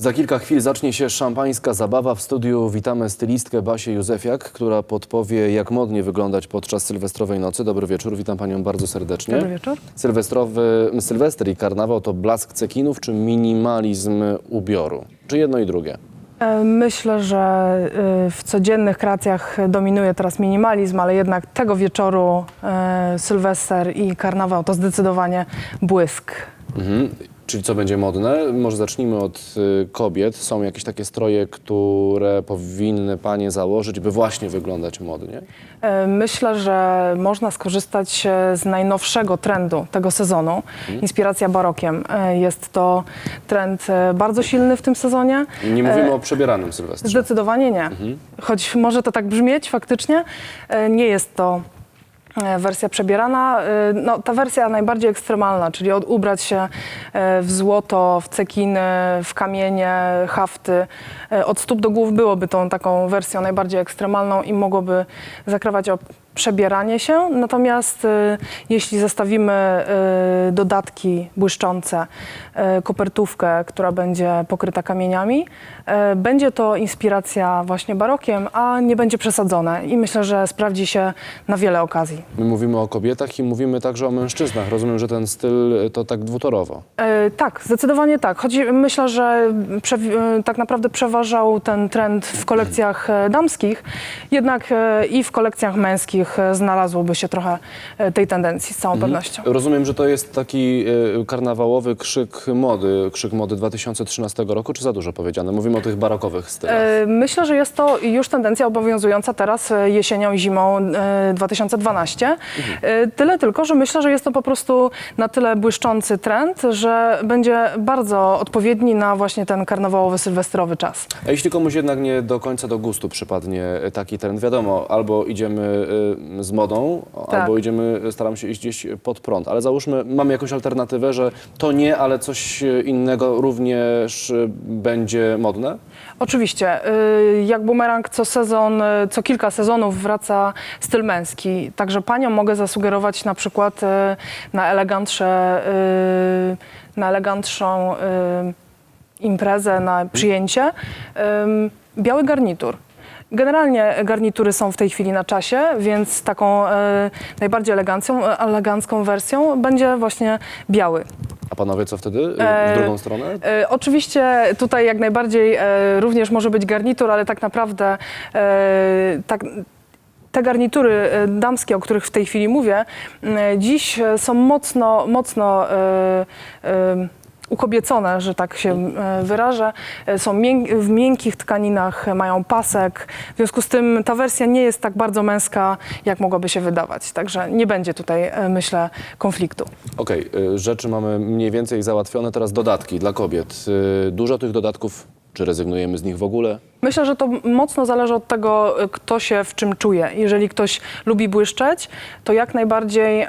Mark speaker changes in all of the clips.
Speaker 1: Za kilka chwil zacznie się szampańska zabawa. W studiu witamy stylistkę Basię Józefiak, która podpowie, jak modnie wyglądać podczas sylwestrowej nocy. Dobry wieczór, witam panią bardzo serdecznie.
Speaker 2: Dobry wieczór.
Speaker 1: Sylwestrowy, Sylwester i karnawał to blask cekinów czy minimalizm ubioru? Czy jedno i drugie?
Speaker 2: E, Myślę, że e, w codziennych kreacjach dominuje teraz minimalizm, ale jednak tego wieczoru e, Sylwester i karnawał to zdecydowanie błysk.
Speaker 1: Mhm. Czyli co będzie modne? Może zacznijmy od y, kobiet. Są jakieś takie stroje, które powinny panie założyć, by właśnie wyglądać modnie?
Speaker 2: E, Myślę, że można skorzystać e, z najnowszego trendu tego sezonu. Inspiracja barokiem. E, Jest to trend e, bardzo silny w tym sezonie.
Speaker 1: Nie mówimy o przebieranym Sylwestrze.
Speaker 2: Zdecydowanie nie. Choć może to tak brzmieć faktycznie, e, nie jest to wersja przebierana. E, No, ta wersja najbardziej ekstremalna, czyli od, ubrać się e, w złoto, w cekiny, w kamienie, hafty. e, Od stóp do głów byłoby tą taką wersją najbardziej ekstremalną i mogłoby zakrawać o przebieranie się. Natomiast e, jeśli zestawimy e, dodatki błyszczące, e, kopertówkę, która będzie pokryta kamieniami, e, będzie to inspiracja właśnie barokiem, a nie będzie przesadzone i myślę, że sprawdzi się na wiele okazji.
Speaker 1: My mówimy o kobietach i mówimy także o mężczyznach. Rozumiem, że ten styl y, to tak dwutorowo.
Speaker 2: E, tak, zdecydowanie tak. Myślę, że prze, e, tak naprawdę przeważał ten trend w kolekcjach e, damskich, jednak e, i w kolekcjach męskich e, znalazłoby się trochę e, tej tendencji z całą pewnością.
Speaker 1: Rozumiem, że to jest taki y, karnawałowy krzyk mody, krzyk mody 2013 roku, czy za dużo powiedziane? Mówimy o tych barokowych stylach.
Speaker 2: E, Myślę, że jest to już tendencja obowiązująca teraz e, jesienią i zimą e, 2012. E, Tyle tylko, że myślę, że jest to po prostu na tyle błyszczący trend, że będzie bardzo odpowiedni na właśnie ten karnawałowy, sylwestrowy czas.
Speaker 1: A jeśli komuś jednak nie do końca do gustu przypadnie taki trend, wiadomo, albo idziemy z modą,
Speaker 2: Tak.
Speaker 1: albo idziemy, staramy się iść gdzieś pod prąd. Ale załóżmy, mamy jakąś alternatywę, że to nie, ale coś y, innego również y, będzie modne?
Speaker 2: Oczywiście, y, jak bumerang co sezon, y, co kilka sezonów wraca styl męski. Także paniom mogę zasugerować na przykład y, na elegantsze, y, na elegantszą y, imprezę, na przyjęcie ym, biały garnitur. Generalnie garnitury są w tej chwili na czasie, więc taką y, najbardziej elegancją, elegancką wersją będzie właśnie biały.
Speaker 1: A panowie co wtedy? Y, W
Speaker 2: E,
Speaker 1: drugą stronę?
Speaker 2: E, oczywiście tutaj jak najbardziej e, również może być garnitur, ale tak naprawdę e, tak, te garnitury e, damskie, o których w tej chwili mówię, m, dziś e, są mocno, mocno e, e, ukobiecone, że tak się e, wyrażę. E, Są mięk- w miękkich tkaninach, e, mają pasek. W związku z tym ta wersja nie jest tak bardzo męska, jak mogłoby się wydawać. Także nie będzie tutaj, myślę, konfliktu.
Speaker 1: Okej, y, rzeczy mamy mniej więcej załatwione, teraz dodatki dla kobiet. Dużo tych dodatków, czy rezygnujemy z nich w ogóle?
Speaker 2: Myślę, że to mocno zależy od tego, y, kto się w czym czuje. Jeżeli ktoś lubi błyszczeć, to jak najbardziej e,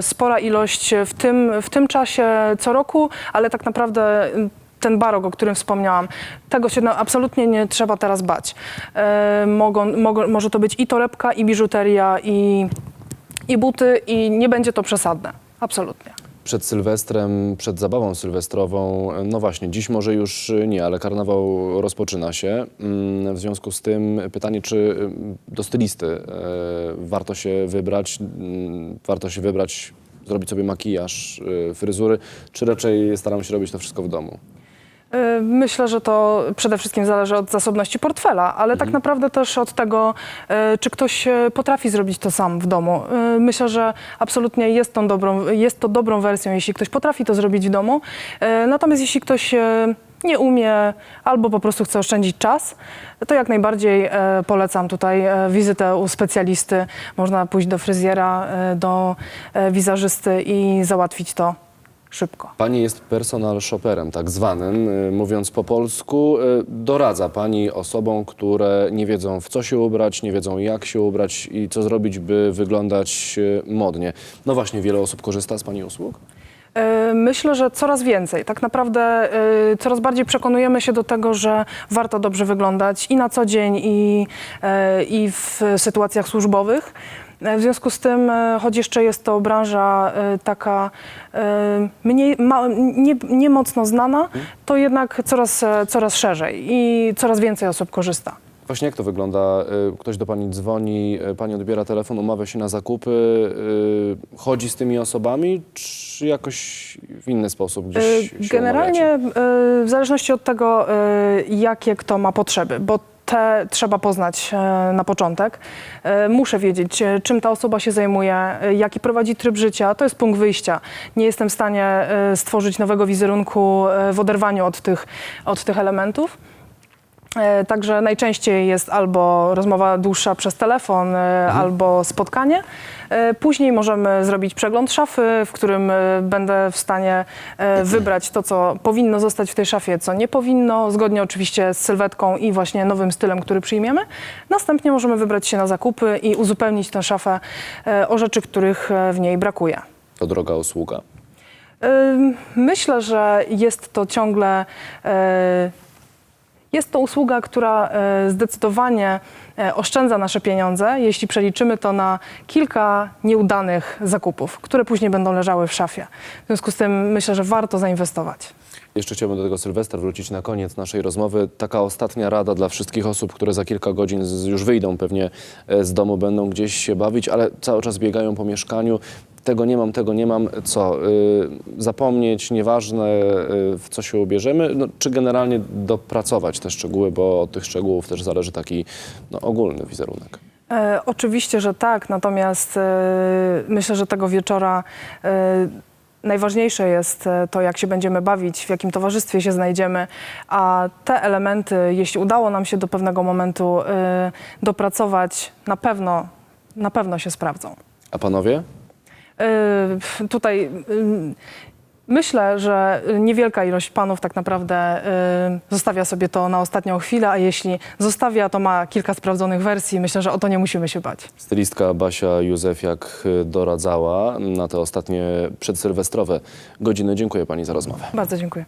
Speaker 2: spora ilość w tym, w tym czasie co roku, ale tak naprawdę ten barok, o którym wspomniałam, tego się no, absolutnie nie trzeba teraz bać. E, mogą, może to być i torebka, i biżuteria, i, i buty, i nie będzie to przesadne. Absolutnie.
Speaker 1: Przed Sylwestrem, przed zabawą sylwestrową, no właśnie, dziś może już nie, ale karnawał rozpoczyna się. Mm, W związku z tym pytanie, czy y, do stylisty e, warto się wybrać, mm, warto się wybrać, zrobić sobie makijaż, y, fryzury, czy raczej staram się robić to wszystko w domu?
Speaker 2: Y, Myślę, że to przede wszystkim zależy od zasobności portfela, ale tak naprawdę też od tego, y, czy ktoś y, potrafi zrobić to sam w domu. Myślę, że absolutnie jest, tą dobrą, jest to dobrą wersją, jeśli ktoś potrafi to zrobić w domu. Natomiast jeśli ktoś nie umie albo po prostu chce oszczędzić czas, to jak najbardziej polecam tutaj wizytę u specjalisty. Można pójść do fryzjera, do wizerzysty i załatwić to szybko.
Speaker 1: Pani jest personal shopperem, tak zwanym, y, mówiąc po polsku. Y, Doradza Pani osobom, które nie wiedzą w co się ubrać, nie wiedzą jak się ubrać i co zrobić, by wyglądać y, modnie. No właśnie, wiele osób korzysta z Pani usług?
Speaker 2: E, Myślę, że coraz więcej. Tak naprawdę e, coraz bardziej przekonujemy się do tego, że warto dobrze wyglądać i na co dzień, i, e, i w sytuacjach służbowych. W związku z tym, choć jeszcze jest to branża taka mniej, ma, nie, nie mocno znana, to jednak coraz, coraz szerzej i coraz więcej osób korzysta.
Speaker 1: Właśnie jak to wygląda? Y, Ktoś do pani dzwoni, y, pani odbiera telefon, umawia się na zakupy, y, chodzi z tymi osobami, czy jakoś w inny sposób gdzieś się
Speaker 2: Generalnie
Speaker 1: umawiacie?
Speaker 2: y, w zależności od tego, y, jakie kto ma potrzeby, bo te trzeba poznać e, na początek. E, Muszę wiedzieć, e, czym ta osoba się zajmuje, e, jaki prowadzi tryb życia. To jest punkt wyjścia. Nie jestem w stanie e, stworzyć nowego wizerunku e, w oderwaniu od tych, od tych elementów. E, Także najczęściej jest albo rozmowa dłuższa przez telefon, e, albo spotkanie. E, Później możemy zrobić przegląd szafy, w którym będę w stanie e, wybrać to, co powinno zostać w tej szafie, co nie powinno, zgodnie oczywiście z sylwetką i właśnie nowym stylem, który przyjmiemy. Następnie możemy wybrać się na zakupy i uzupełnić tę szafę o rzeczy, których w niej brakuje.
Speaker 1: To droga usługa.
Speaker 2: Myślę, że jest to ciągle. Jest to usługa, która e, zdecydowanie e, oszczędza nasze pieniądze, jeśli przeliczymy to na kilka nieudanych zakupów, które później będą leżały w szafie. W związku z tym myślę, że warto zainwestować.
Speaker 1: Jeszcze chciałbym do tego Sylwestra wrócić na koniec naszej rozmowy. Taka ostatnia rada dla wszystkich osób, które za kilka godzin z, już wyjdą pewnie e, z domu, będą gdzieś się bawić, ale cały czas biegają po mieszkaniu. Tego nie mam, tego nie mam. Co? Y, zapomnieć, nieważne y, w co się ubierzemy, no, czy generalnie dopracować te szczegóły, bo od tych szczegółów też zależy taki no, ogólny wizerunek.
Speaker 2: E, oczywiście, że tak, natomiast e, myślę, że tego wieczora e, najważniejsze jest e, to, jak się będziemy bawić, w jakim towarzystwie się znajdziemy, a te elementy, jeśli udało nam się do pewnego momentu e, dopracować, na pewno, na pewno się sprawdzą.
Speaker 1: A panowie?
Speaker 2: E, Tutaj ym, myślę, że niewielka ilość panów tak naprawdę y, zostawia sobie to na ostatnią chwilę, a jeśli zostawia, to ma kilka sprawdzonych wersji. Myślę, że o to nie musimy się bać.
Speaker 1: Stylistka Basia Józefiak y, doradzała na te ostatnie przedsylwestrowe godziny. Dziękuję pani za rozmowę.
Speaker 2: Bardzo dziękuję.